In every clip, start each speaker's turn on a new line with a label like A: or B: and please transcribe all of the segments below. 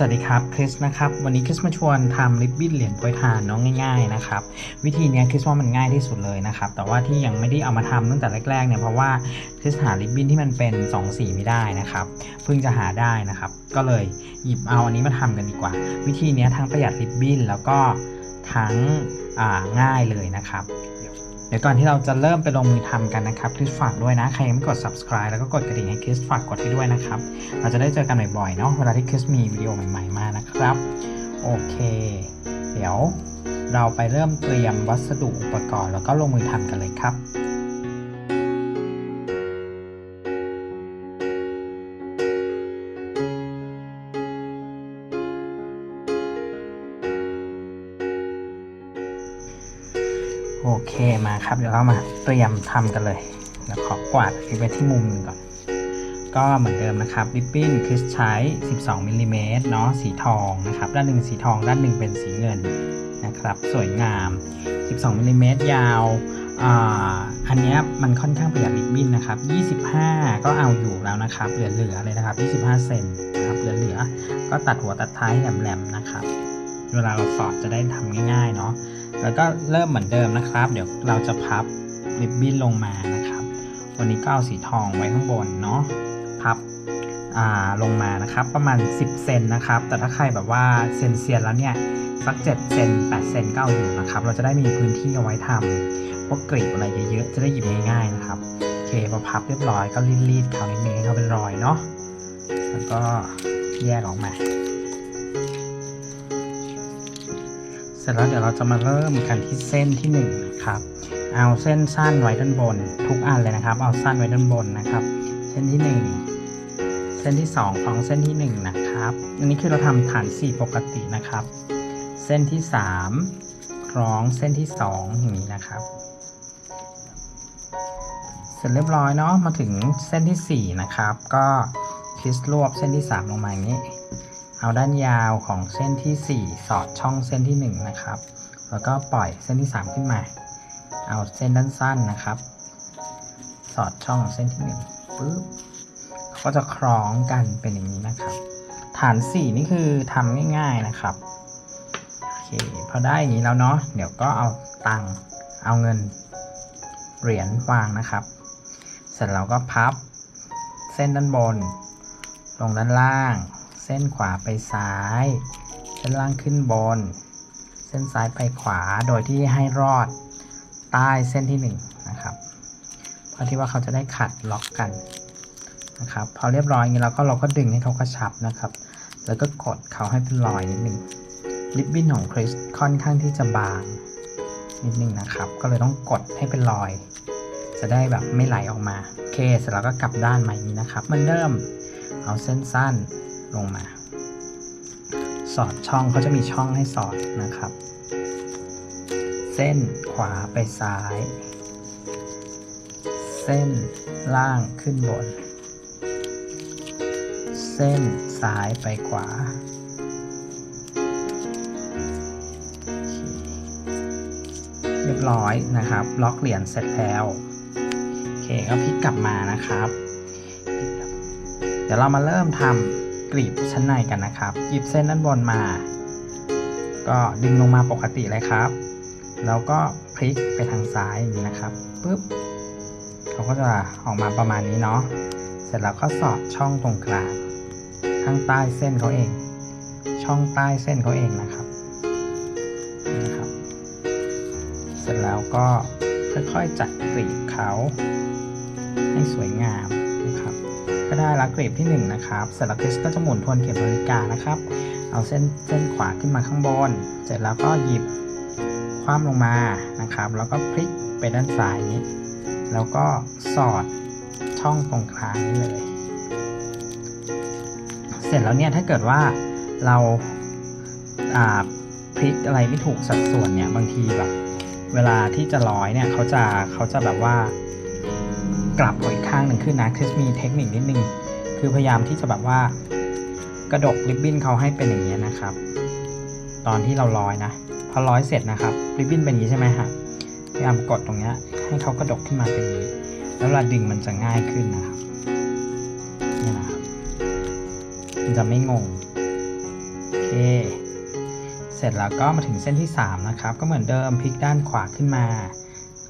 A: สวัสดีครับคริสนะครับวันนี้คริสมาชวนทำริบบิ้นเหรียญโปรยทานเน้องง่ายๆนะครับวิธีนี้คริสว่ามันง่ายที่สุดเลยนะครับแต่ว่าที่ยังไม่ได้เอามาทำตั้งแต่แรกๆเนี่ยเพราะว่าคริสหาริบบิ้นที่มันเป็น2สีไม่ได้นะครับเพิ่งจะหาได้นะครับ ก็เลยหยิบเอาอันนี้มาทำกันดีกว่า วิธีนี้ทั้งประหยัดริบบิ้นแล้วก็ทั้ง ง่ายเลยนะครับ เดี๋ยวก่อนที่เราจะเริ่มไปลงมือทำกันนะครับคริสฝากด้วยนะ ใครยังไม่กด subscribe แล้วก็กดกระดิ่งให้คริสฝากกดให้ด้วยนะครับ เราจะได้เจอกันบ่อยๆเนาะเวลาที่คริสมีวิดีโอใหม่ๆมานะครับ โอเค เดี๋ยวเราไปเริ่มเตรียมวัสดุอุปกรณ์แล้วก็ลงมือทำกันเลยครับ โอเคมาครับ เดี๋ยวเรามาเตรียมทำกันเลยเดี๋ยวขอกวาดไว้ที่มุมหนึงก่อน ก็เหมือนเดิมนะครับริบบิ้นคริสใช้ 12มิลลิเมตรเนาะสีทองนะครับ ด้านหนึ่งสีทอง ด้านหนึ่งเป็นสีเงินนะครับ สวยงาม 12มิลลิเมตรยาวอ,อันนี้มันค่อนข้างประหยัดริบบิ้นนะครับ 25 ก็เอาอยู่แล้วนะครับ เหลือๆเลยนะครับ 25 เซนนะครับ เหลือๆ ก็ตัดหัวตัดท้ายแหลมๆนะครับ เวลาเราสอดจะได้ทำง่ายๆเนาะ แล้วก็เริ่มเหมือนเดิมนะครับ เดี๋ยวเราจะพับริบบิ้นลงมานะครับ วันนี้ก็เอาสีทองไว้ข้างบนเนาะพับลงมานะครับประมาณ 10 เซนนะครับ แต่ถ้าใครแบบว่าเซนเซียนแล้วเนี่ยสัก7เซน8เซนก็เอาอยู่นะครับ เราจะได้มีพื้นที่เอาไว้ทำพวกกรีบอะไรเยอะๆ จะได้หยิบง่ายๆนะครับโอเคพอพับเรียบร้อยก็รีดๆเขานิดนึงให้เขาเป็นรอยเนาะแล้วก็แยกออกมา ร็จแล้วเดี๋ยวเราจะมาเริ่มกันที่เส้นที่1นงนะครับเอาเส้นสั้นไว้ด้านบน ทุกอันเลยนะครับ เอาสั้นไว้ด้านบนนะครับ เส้นที่ 1 เส้นที่2ของเส้นที่ 1 นะครับ อันนี้คือเราทำฐาน 4 ปกตินะครับ เส้นที่ 3 คล้องเส้นที่2อย่างนี้นะครับ เสร็จเรียบร้อยเนาะมาถึงเส้นทีสี่4 นะครับ ก็คลิสรวบเส้นที่ 3 ลงมาอย่างนี้ เอาด้านยาวของเส้นที่ 4 สอดช่องเส้นที่ 1 นะครับ แล้วก็ปล่อยเส้นที่ 3 ขึ้นมา เอาเส้นด้านสั้นนะครับ สอดช่องเส้นที่1ปึ๊บเขาก็จะคล้องกันเป็นอย่างนี้นะครับ ฐาน 4 นี่คือทำง่าย ๆนะครับโอเคพอได้อย่างนี้แล้วเนาะเดี๋ยวก็เอาตังค์เอาเงินเหรียญวางนะครับ เสร็จแล้วก็พับเส้นด้านบน ลงด้านล่าง เส้นขวาไปซ้าย เส้นล่างขึ้นบน เส้นซ้ายไปขวาโดยที่ให้รอดใต้เส้นที่1นงนะครับ เพราะที่ว่าเขาจะได้ขัดล็อกกันนะครับ พอเรียบร้อยอย่างนี้เราก็เราก็ดึงให้เขากระชับนะครับ แล้วก็กดเขาให้เป็นรอยนิดหนึ่งลิปบิ้นของคริสค่อนข้างที่จะบางนิดนึงนะครับ ก็เลยต้องกดให้เป็นรอย จะได้แบบไม่ไหลออกมา โอเค เสร็จแล้วก็กลับด้านใหม่นี้นะครับ มันเดิมเอาเส้นสั้น ลงมา สอดช่องเขาจะมีช่องให้สอดนะครับ เส้นขวาไปซ้าย เส้นล่างขึ้นบน เส้นซ้ายไปขวาเรียบร้อยนะครับ ล็อกเหรียญเสร็จแล้วโอเคก็พลิกกลับมานะครับ เดี๋ยวเรามาเริ่มทำ กลีบชั้นในกันนะครับ หยิบเส้นด้านบนมา ก็ดึงลงมาปกติเลยครับ แล้วก็พลิกไปทางซ้ายอย่างนี้นะครับปุ๊บเขาก็จะออกมาประมาณนี้เนาะเสร็จแล้วก็สอดช่องตรงกลางข้างใต้เส้นเขาเอง ช่องใต้เส้นเขาเองนะครับนะครับ เสร็จแล้วก็ค่อยๆจัดกลีบเขาให้สวยงาม ก็ได้ละกลีบที่ 1 นะครับ เสร็จแล้วคริสก็จะหมุนทวนเข็มนาฬิกานะครับ เอาเส้นเส้นขวาขึ้นมาข้างบน เสร็จแล้วก็หยิบคว่ำลงมานะครับ แล้วก็พลิกไปด้านซ้ายนี้ แล้วก็สอดช่องตรงกลางนี้เลย เสร็จแล้วเนี่ยถ้าเกิดว่าเราอ่าพลิกอะไรไม่ถูกสัดส่วนเนี่ยบางทีแบบเวลาที่จะร้อยเนี่ยเขาจะเขาจะแบบว่า กลับอีกข้างหนึ่งขึ้นนะคริสมีเทคนิคนิดนึง คือพยายามที่จะแบบว่า กระดกริบบิ้นเขาให้เป็นอย่างนี้นะครับ ตอนที่เราร้อยนะ พอร้อยเสร็จนะครับริบบิ้นเป็นอย่างนี้ใช่ไหมฮะพยายามกดตรงนี้ให้เขากระดกขึ้นมาเป็นอย่างนี้ แล้วเวลาดึงมันจะง่ายขึ้นนะครับนี่นะครับมันจะไม่งงโอเคเสร็จแล้วก็มาถึงเส้นที่ 3 นะครับ ก็เหมือนเดิมพลิกด้านขวาขึ้นมา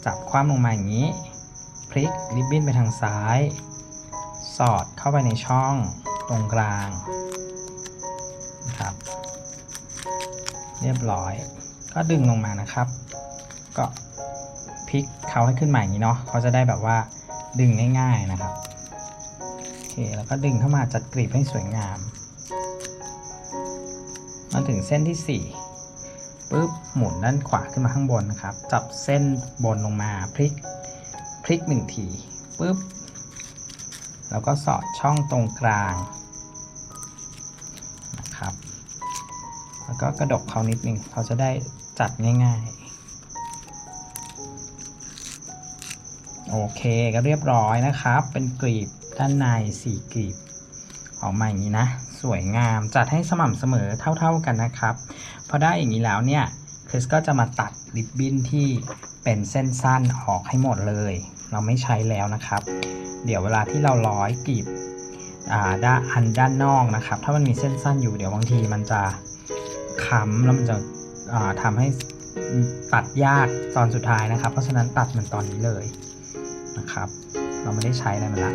A: จับคว่ำลงมาอย่างนี้ ลิกริบบิ้นไปทางซ้าย สอดเข้าไปในช่องตรงกลางนะครับ เรียบร้อย ก็ดึงลงมานะครับ ก็พลิกเขาให้ขึ้นมาอย่างนี้เนาะเขาจะได้แบบว่าดึงง่ายๆนะครับโอเคแล้วก็ดึงเข้ามาจัดกรีบให้สวยงามมาถึงเส้นที่4ปุ๊บหมุนด้านขวาขึ้นมาข้างบนนะครับ จับเส้นบนลงมาพลิก ลิกหนึ่งทีปุ๊บแล้วก็สอดช่องตรงกลางนะครับ แล้วก็กระดกเขานิดนึงเขาจะได้จัดง่ายๆ โอเคก็เรียบร้อยนะครับ เป็นกรีบด้านในสี่กรีบออกมาอย่างนี้นะ สวยงามจัดให้สม่ำเสมอเท่าๆกันนะครับ พอได้อย่างนี้แล้วเนี่ยคริสก็จะมาตัดริบบิ้นที่เป็นเส้นสั้นออกให้หมดเลย เราไม่ใช้แล้วนะครับ เดี๋ยวเวลาที่เราร้อยกรีบด้านอันด้านนอกนะครับ ถ้ามันมีเส้นสั้นอยู่เดี๋ยวบางทีมันจะค้ำแล้วมันจะอ่าทำให้ตัดยากตอนสุดท้ายนะครับ เพราะฉะนั้นตัดมันตอนนี้เลยนะครับ เราไม่ได้ใช้อะไรมันละ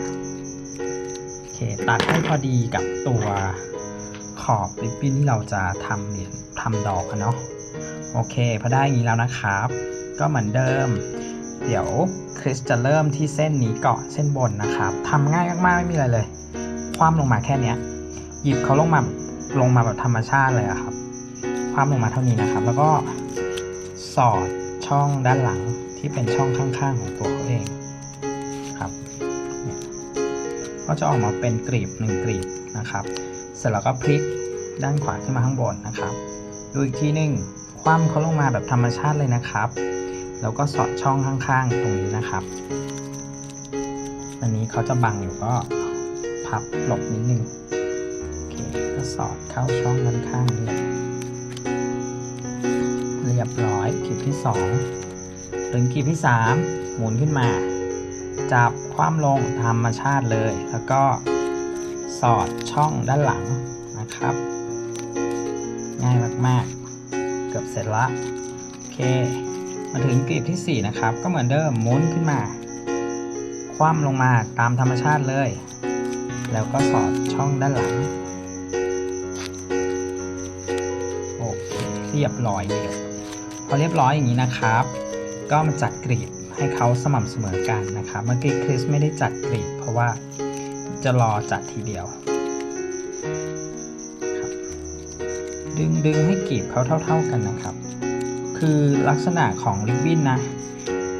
A: โอเคตัดให้พอดีกับตัวขอบริบบิ้นที่เราจะทำเหรียญทำดอกเนาะโอเคพอได้อย่างนี้แล้วนะครับ ก็เหมือนเดิม เดี๋ยว คริสจะเริ่มที่เส้นนี้ก่อนเส้นบนนะครับทำง่ายมากๆไม่มีอะไรเลย คว่ำลงมาแค่เนี้ยหยิบเขาลงมาลงมาแบบธรรมชาติเลยครับ คว่ำลงมาเท่านี้นะครับ แล้วก็สอดช่องด้านหลังที่เป็นช่องข้างๆของตัวเขาเองครับก็จะออกมาเป็นกรีบหนึ่งกรีบนะครับ เสร็จแล้วก็พลิกด้านขวาขึ้นมาข้างบนนะครับ ดูอีกทีหนึ่งคว่ำเขาลงมาแบบธรรมชาติเลยนะครับ แล้วก็สอดช่องข้างๆตรงนี้นะครับอันนี้เขาจะบังอยู่ก็พับหลบนิดนึงโอเคก็สอดเข้าช่องด้านข้างนี้เรียบร้อยกรีบที่สองถึงกรีบที่สามหมุนขึ้นมา จับคว่ำลงธรรมชาติเลย แล้วก็สอดช่องด้านหลังนะครับ ง่ายมากๆ เกือบเสร็จละโอเค มาถึงกรีบที่ 4 นะครับ ก็เหมือนเดิมหมุนขึ้นมา คว่ำลงมาตามธรรมชาติเลย แล้วก็สอดช่องด้านหลัง โอเคเรียบร้อยเลยพอเรียบร้อยอย่างนี้นะครับ ก็มาจัดกรีบให้เขาสม่ำเสมอกันนะครับ เมื่อกี้คริสไม่ได้จัดกรีบเพราะว่าจะรอจัดทีเดียวดึงดึงให้กรีบเขาเท่า ๆกันนะครับ คือลักษณะของริบบิ้นนะ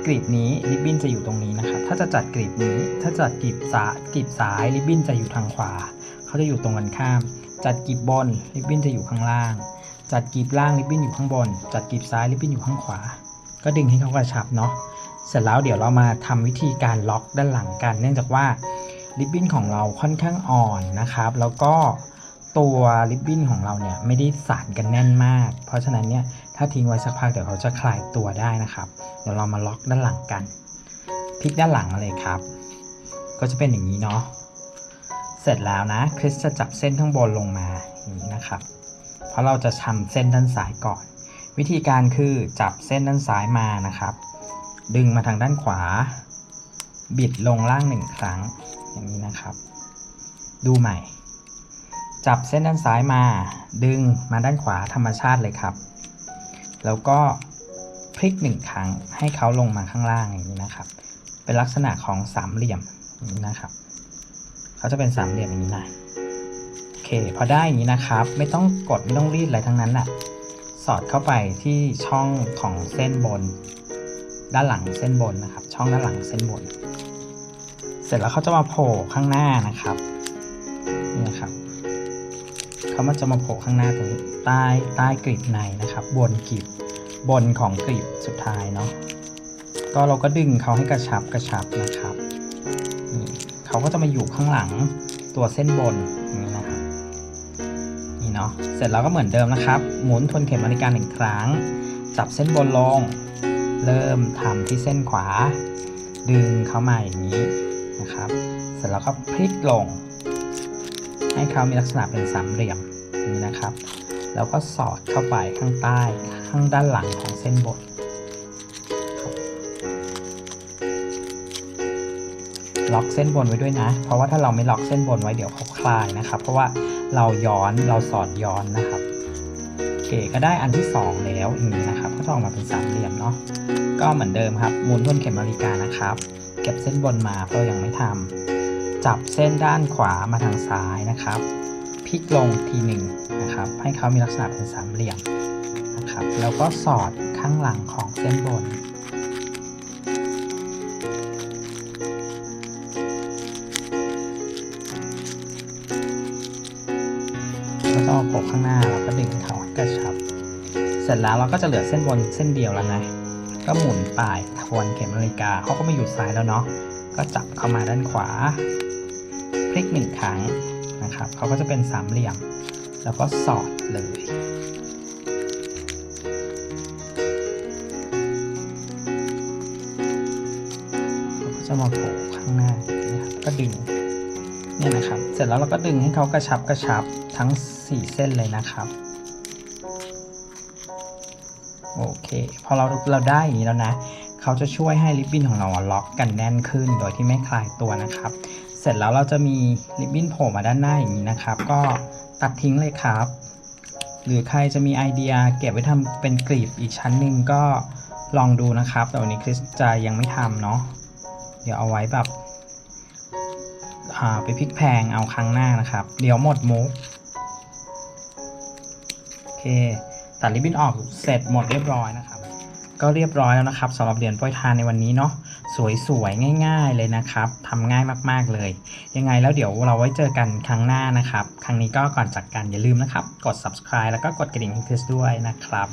A: กรีบนี้ริบบิ้นจะอยู่ตรงนี้นะครับ ถ้าจะจัดกรีบนี้ ถ้าจัดกรีบซ้ายกรีบซ้ายริบบิ้นจะอยู่ทางขวา เขาจะอยู่ตรงกันข้าม จัดกรีบบนริบบิ้นจะอยู่ข้างล่าง จัดกรีบล่างริบบิ้นอยู่ข้างบน จัดกรีบซ้ายริบบิ้นอยู่ข้างขวา ก็ดึงให้เขากระชับเนาะ เสร็จแล้วเดี๋ยวเรามาทำวิธีการล็อกด้านหลังกัน เนื่องจากว่าริบบิ้นของเราค่อนข้างอ่อนนะครับ แล้วก็ตัวริบบิ้นของเราเนี่ยไม่ได้สานกันแน่นมาก เพราะฉะนั้นเนี่ย ถ้าทิ้งไว้สักพักเดี๋ยวเขาจะคลายตัวได้นะครับ เดี๋ยวเรามาล็อกด้านหลังกันพลิกด้านหลังเลยครับ ก็จะเป็นอย่างนี้เนาะ เสร็จแล้วนะคริสจะจับเส้นข้างบนลงมาอย่างนี้นะครับ เพราะเราจะทำเส้นด้านซ้ายก่อน วิธีการคือจับเส้นด้านซ้ายมานะครับ ดึงมาทางด้านขวา บิดลงล่างหนึ่งครั้งอย่างนี้นะครับ ดูใหม่ จับเส้นด้านซ้ายมา ดึงมาด้านขวาธรรมชาติเลยครับ แล้วก็พลิกหนึ่งครั้งให้เขาลงมาข้างล่างอย่างนี้นะครับ เป็นลักษณะของสามเหลี่ยมนี้นะครับเขาจะเป็นสามเหลี่ยมอย่างนี้นะโอเค พอได้อย่างนี้นะครับ ไม่ต้องกดไม่ต้องรีดอะไรทั้งนั้นแหละสอดเข้าไปที่ช่องของเส้นบน ด้านหลังเส้นบนนะครับ ช่องด้านหลังเส้นบน เสร็จแล้วเขาจะมาโผล่ข้างหน้านะครับนี่นะครับ เขามันจะมาโผล่ข้างหน้าตรงนี้ใต้ใต้กรีบในนะครับ บนกรีบบนของกรีบสุดท้ายเนาะก็เราก็ดึงเขาให้กระชับกระชับนะครับนี่เขาก็จะมาอยู่ข้างหลังตัวเส้นบนนี้นะครับนี่เนาะเสร็จแล้วก็เหมือนเดิมนะครับ หมุนทวนเข็มนาฬิกาหนึ่งครั้ง จับเส้นบนลง เริ่มทำที่เส้นขวา ดึงเข้ามาอย่างนี้นะครับ เสร็จแล้วก็พลิกลง ให้เขามีลักษณะเป็นสามเหลี่ยมนี้นะครับ แล้วก็สอดเข้าไปข้างใต้ข้างด้านหลังของเส้นบนล็อกเส้นบนไว้ด้วยนะ เพราะว่าถ้าเราไม่ล็อกเส้นบนไว้เดี๋ยวเขาคลายนะครับ เพราะว่าเราย้อนเราสอดย้อนนะครับโอเคก็ได้อันที่สองแล้วอย่างนี้นะครับ ก็จะออกมาเป็นสามเหลี่ยมเนาะก็เหมือนเดิมครับหมุนวนเข็มนาฬิกานะครับ เก็บเส้นบนมาเพราะยังไม่ทำ จับเส้นด้านขวามาทางซ้ายนะครับพลิกลงทีหนึ่งนะครับ ให้เขามีลักษณะเป็นสามเหลี่ยมนะครับ แล้วก็สอดข้างหลังของเส้นบน แล้วก็เอาโผล่ข้างหน้าเราก็ดึงเขากระชับ เสร็จแล้วเราก็จะเหลือเส้นบนเส้นเดียวแล้วนะ ก็หมุนปลายทวนเข็มนาฬิกาเขาก็ไมาอยู่ซ้ายแล้วเนาะก็จับเข้ามาด้านขวา พลิกหนึ่งครั้งนะครับเขาก็จะเป็นสามเหลี่ยม แล้วก็สอดเลยเขาก็จะมาโผล่ข้างหน้านะครับก็ดึงเนี่ยนะครับ เสร็จแล้วเราก็ดึงให้เขากระชับกระชับทั้ง 4 เส้นเลยนะครับโอเค พอเราเราได้อย่างนี้แล้วนะ เขาจะช่วยให้ริบบิ้นของเราล็อกกันแน่นขึ้น โดยที่ไม่คลายตัวนะครับ เสร็จแล้วเราจะมีริบบิ้นโผล่มาด้านหน้าอย่างนี้นะครับ ก็ตัดทิ้งเลยครับ หรือใครจะมีไอเดียเก็บไว้ทำเป็นกลีบอีกชั้นหนึ่งก็ลองดูนะครับ แต่วันนี้คริสจะยังไม่ทำเนาะเดี๋ยวเอาไว้แบบไปพลิกแพงเอาครั้งหน้านะครับ เดี๋ยวหมดมุกโอเคตัดริบบิ้นออกเสร็จหมดเรียบร้อยนะครับ ก็เรียบร้อยแล้วนะครับสำหรับเหรียญโปรยทานในวันนี้เนาะสวยๆง่าย ๆเลยนะครับทำง่ายมากๆเลย ยังไงแล้วเดี๋ยวเราไว้เจอกันครั้งหน้านะครับ ครั้งนี้ก็ก่อนจากกันอย่าลืมนะครับ กด subscribe แล้วก็กดกระดิ่งให้คริสด้วยนะครับ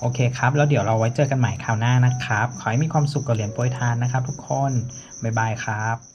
A: โอเคครับ แล้วเดี๋ยวเราไว้เจอกันใหม่คราวหน้านะครับ ขอให้มีความสุขกับเหรียญโปรยทานนะครับทุกคน บ๊ายบายครับ